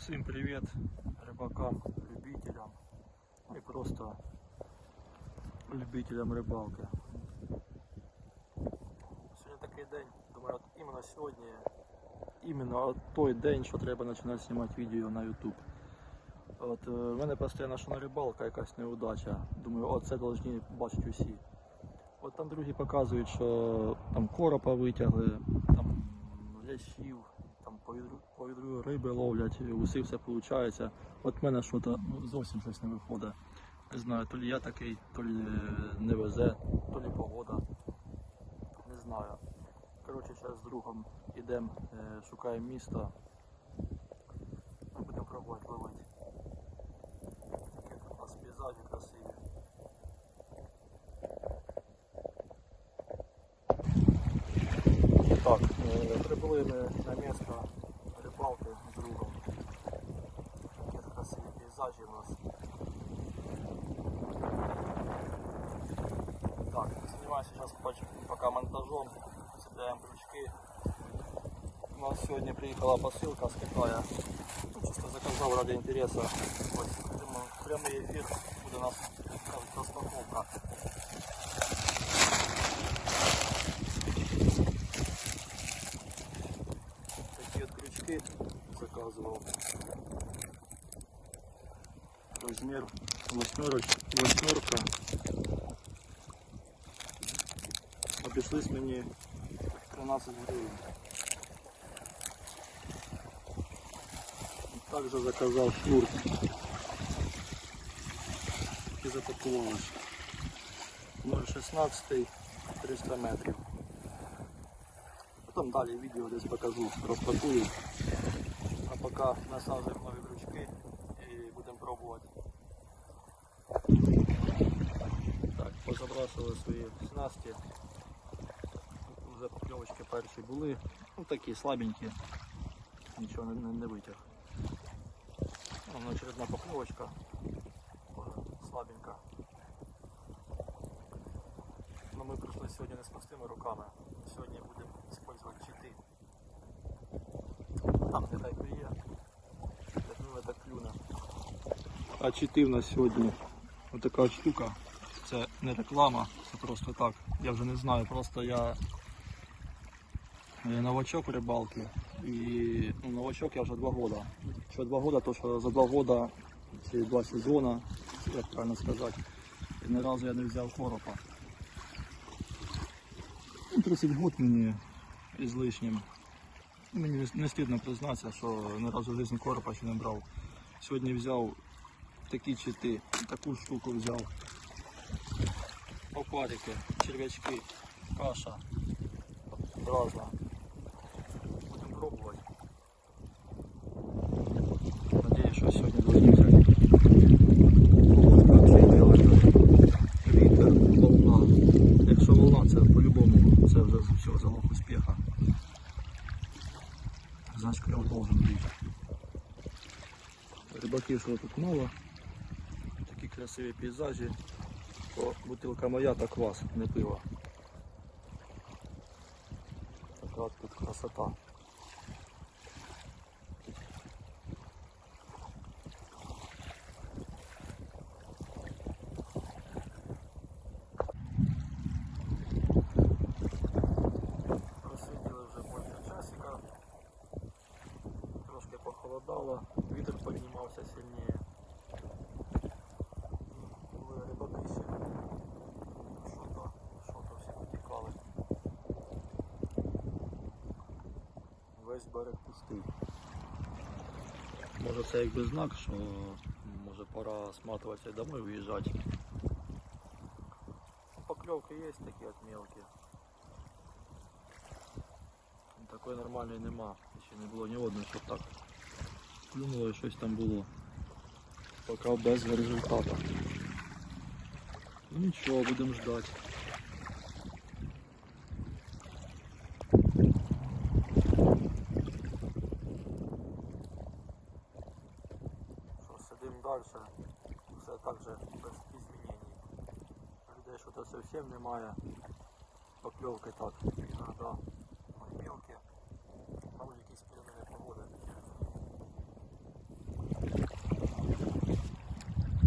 Всім привіт рибакам, любителям і просто любителям рибалки. Сьогодні такий день, думаю, от іменно сьогодні, іменно от той день, що треба починати знімати відео на YouTube. От е, в мене постійно що на рибалка якась неудача. Думаю, о, це повинні бачити усі. От там другі показують, що там коропа витягли, там лящів, там по відру, по відру риби ловлять, уси все виходить. От в мене що то ну, зовсім щось не виходить. Не знаю, то лі я такий, то лі не везе, то лі погода. Не знаю. Коротше, зараз з другом йдемо, шукаємо місто. Ну, Будемо пробувати ловити. Такі тут у нас пейзажі красиві. Так, е, прибули ми на місто рибалки з другом. Такі красиві пейзажі у нас. Так, занимаюсь сейчас пока монтажом, цепляем крючки. У нас сегодня приехала посылка с Китая. Ну, чисто заказал ради интереса. Вот, прямо- прямой эфир будет у нас кажется, распаковка. заказывал. Размер восьмерочка. восьмерка. Обійшлись мені 13 гривень. Также заказал шнур і запакувалось. 0,16 300 метрів. Потім далі відео десь покажу, розпакую. Поки насаджуємо нові крючки і будемо пробувати. Так, позабрасували свої снасті. Вже покльовочки перші були. Ну такі слабенькі. Нічого не, не, не витяг. Ну, очередна покльовочка. Слабенька. Но ми прийшли сьогодні не з пустими руками. Сьогодні будемо використовувати чити. Там нехай клює. Як клюне, так клюне. А чити в нас сьогодні отака от штука. Це не реклама, це просто так. Я вже не знаю, просто я е, новачок рибалки. І ну, новачок я вже два года. Що два года, то що за два года, чи два сезона, як правильно сказати, і ні разу я не взяв коропа. Ну, 30 год мені із лишнім. Мені не стидно признатися, що ні разу в житті коропа ще не брав. Сьогодні взяв такі чити, таку штуку взяв. Опарики, черв'ячки, каша. Разна. Будемо пробувати. Надіюсь, що сьогодні должны взяти. Погодка взагалі делать. Вітер, волна. Якщо волна, це по-любому це вже все, залог успіха. Значить кльов должен бути. Рибаків що тут мало. Красиві пейзажі. то бутилка моя та квас, не пиво. Така тут красота. берег пустий. Може це якби знак, що може пора сматуватися і домой виїжджати. Ну, Покльовки є такі от мелкі. Ну, Такої нормальної нема. Ще не було ні одної, щоб так клюнуло і щось там було. Поки без результату. Ну нічого, будемо ждати. Зовсім немає. Покльовки так. Іногда ой, мелкі. Мабуть якісь переміни погоди.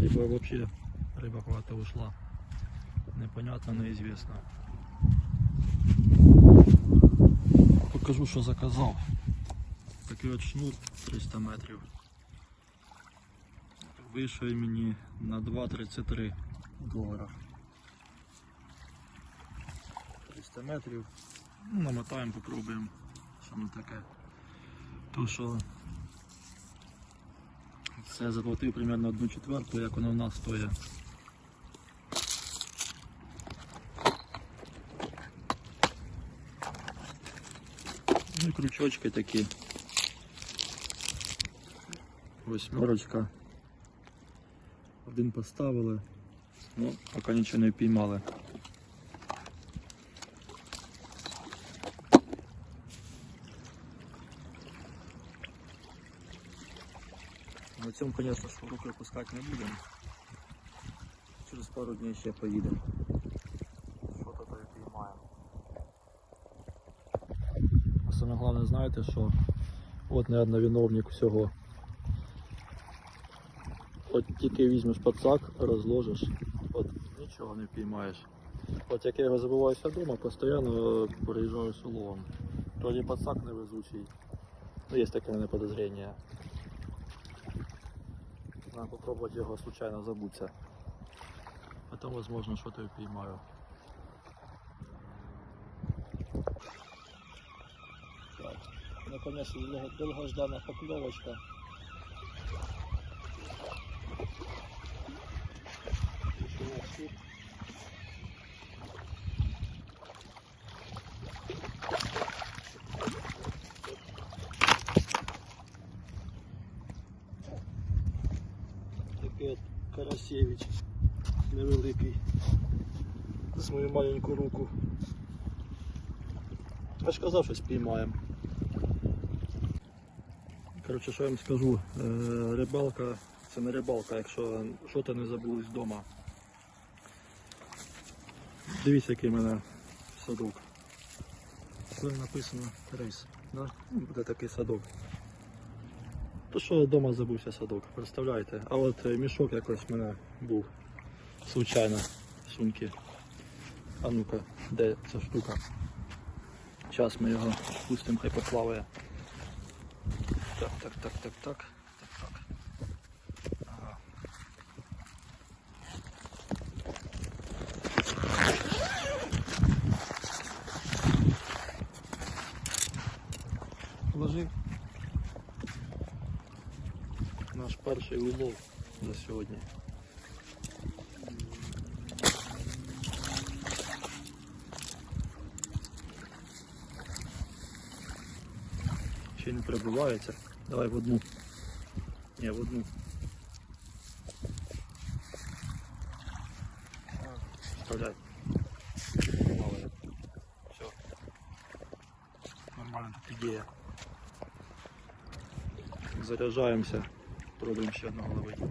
либо вообще рыба куда-то ушла. Непонятно, неизвестно. Покажу, що заказав. Такий от шнур 300 метрів. Вийшов мені на 2,33 долара. 300 метрів. Ну, намотаємо, попробуємо, що воно таке. То що це заплатив примерно одну четверту, як воно в нас стоїть. Ну і крючочки такі. Восьмерочка. Один поставили, ну, поки нічого не впіймали. На цьому, звісно, що руки опускати не будемо. Через пару днів ще поїдемо. Що то то і піймаємо. А Саме головне, знаєте, що от не виновник всього. От тільки візьмеш пацак, розложиш, от нічого не впіймаєш. От як я його забуваюся вдома, постійно переїжджаю з уловом. Тоді пацак невезучий. Ну, є таке мене подозріння. Надо попробовать его случайно забуться. Потом, возможно, что-то и поймаю. Так. Наконец, долго- долгожданная поклевочка. От Карасєвич невеликий. З мою маленьку руку. Я ж казав, що спіймаємо. Коротше, що я вам скажу, е, рибалка це не рибалка, якщо що то не забулось вдома. Дивіться, який в мене садок. Це написано рейс. Да? Буде такий садок. То що вдома забувся садок, представляєте? А от е, мішок якось в мене був случайно в сумці. А ну-ка, де ця штука? Зараз ми його пустимо, хай поплаває. Так, так, так, так, так. перший улов за сьогодні. Ще й не перебувається. Давай в одну. Ні, в одну. Вставляй. Мало. Все. Нормально так ідея. Заряджаємося. Пробуємо ще одного ловити.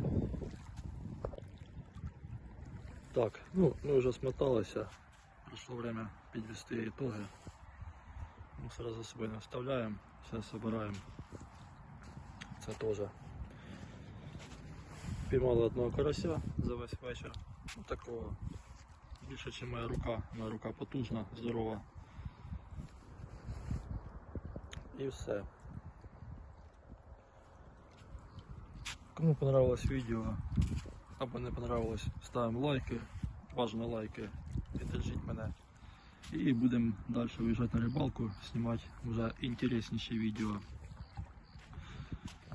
Так, ну ми вже смоталися. Прийшло время підвести ітоги. Мусора за собою не вставляємо, все збираємо. Це теж. Піймали одного карася за весь вечір. Ну, такого більше, ніж моя рука. Моя рука потужна, здорова. І все. Кому понравилось видео або не понравилось, ставимо лайки, бажано лайки, підтриміть мене. І будемо далі виїжджати на рибалку, знімати вже інтересніші відео.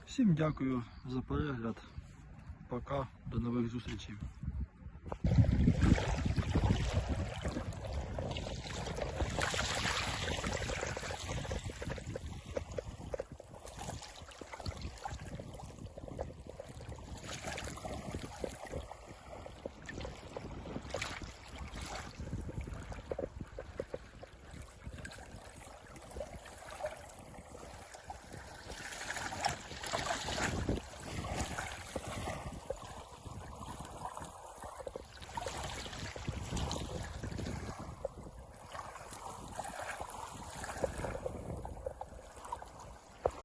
Всім дякую за перегляд. Пока, до нових зустрічей.